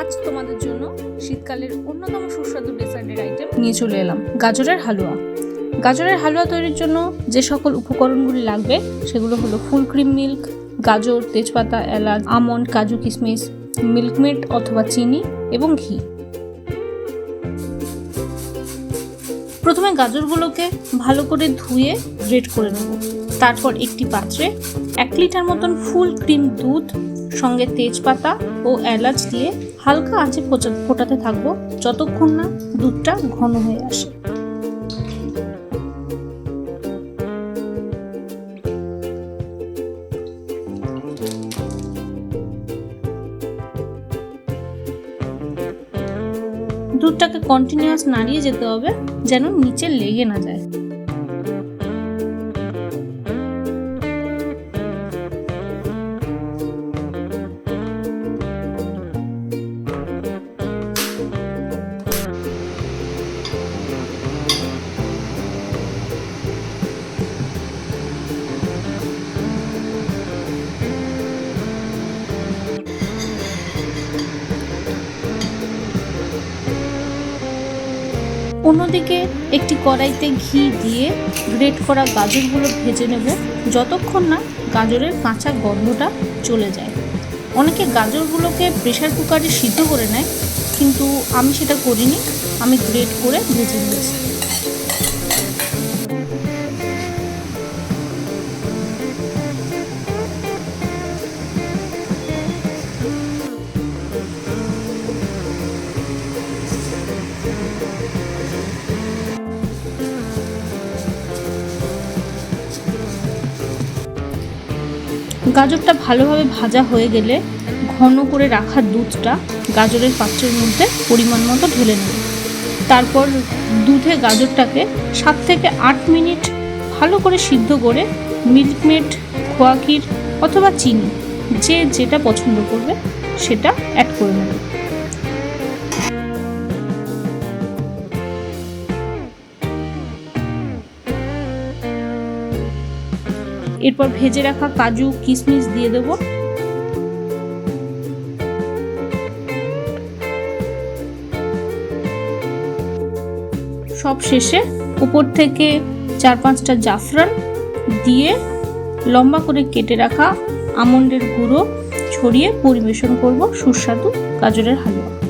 আজ তোমাদের জন্য শীতকালের অন্যতম সুস্বাদু ডেসার্টের আইটেম নিয়ে চলে এলাম। গাজরের হালুয়া। গাজরের হালুয়া তৈরির জন্য যে সকল উপকরণগুলি লাগবে, সেগুলো হলো ফুল ক্রিম মিল্ক, গাজর, তেজপাতা, এলাচ, আমন্ড, কাজু কিশমিশ, মিল্কমেড অথবা চিনি এবং ঘি। প্রথমে গাজরগুলোকে ভালো করে ধুয়ে গ্রেট করে নেব। তারপর একটি পাত্রে এক লিটার মতন ফুল ক্রিম দুধ, সঙ্গে তেজপাতা ও এলাচ দিয়ে হালকা আঁচে ফোটাতে থাকব, যতক্ষণ না দুধটা ঘন হয়ে আসে। দুধটাকে কন্টিনিউয়াস নাড়িয়ে যেতে হবে, যেন নিচে লেগে না যায়। অন্যদিকে একটি কড়াইতে ঘি দিয়ে গ্রেট করা গাজরগুলো ভেজে নেব। যতক্ষণ না গাজরের কাঁচা গন্ধটা চলে যায়। অনেকে গাজরগুলোকে প্রেশার কুকারে সিদ্ধ করে নেয়, কিন্তু আমি সেটা করিনি। আমি গ্রেট করে ভেজে নিয়েছি। গাজরটা ভালোভাবে ভাজা হয়ে গেলে ঘন করে রাখা দুধটা গাজরের পাত্রের মধ্যে পরিমাণ মতো ঢেলে নেব। তারপর দুধে গাজরটাকে সাত থেকে আট মিনিট ভালো করে সিদ্ধ করে মিল্কমেড, খোয়া ক্ষীর অথবা চিনি, যে যেটা পছন্দ করবে সেটা অ্যাড করে নেবে। এরপর ভেজে রাখা কাজু কিশমিশ দিয়ে দেবো। সব শেষে উপর থেকে চার পাঁচটা জাফরান দিয়ে লম্বা করে কেটে রাখা আমন্ডের গুঁড়ো ছড়িয়ে পরিবেশন করব সুস্বাদু গাজরের হালুয়া।